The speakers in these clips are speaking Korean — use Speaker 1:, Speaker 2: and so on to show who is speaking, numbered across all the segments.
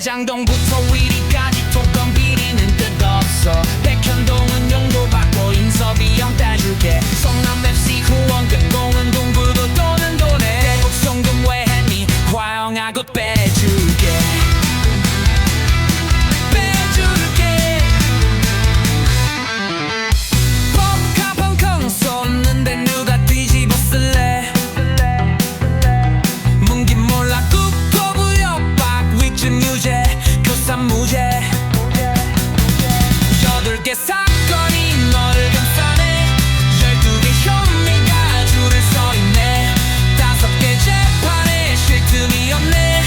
Speaker 1: 江东不错 유죄 교산 무죄. 여덟 개 사건이 너를 감싸네. 열두 개 혐의가 줄을 서 있네. 다섯 개 재판에 쉴 틈이 없네.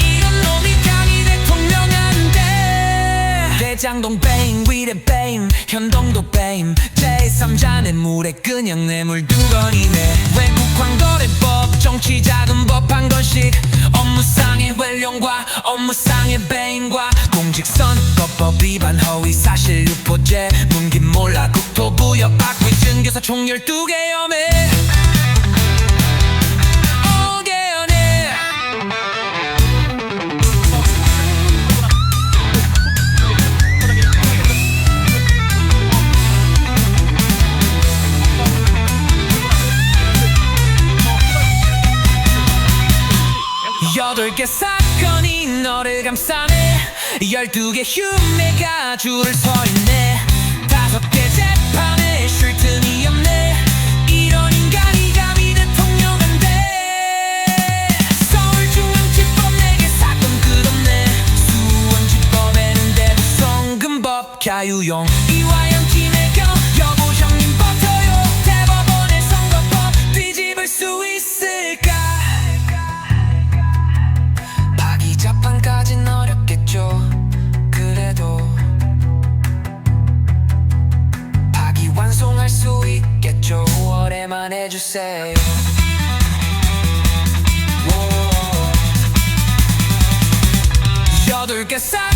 Speaker 1: 이런 놈이 강의 대통령 안돼 대장동 베임 위례 베임 현동도 베임. 제3자는 물에 그냥 뇌물 두건이네. 외국 광거래법 정치 자금 법 한 건식 업무상의 활용과 업무상의 배임과 공직선거법 위반 허위 사실 유포죄 문긴 몰라 국토부 협박 위증 교사 총 12개 혐의 여덟 개 사건이 너를 감싸네. 열두 개 흉내가 줄을 서 있네. 다섯 개 재판에 쉴 틈이 없네. 이런 인간이 감히 대통령 안돼 서울중앙지법 내게 사건 끝없네. 수원지법에는 대북송금법 자유용 이화영 5월에만 해주세요 오. 여덟 개사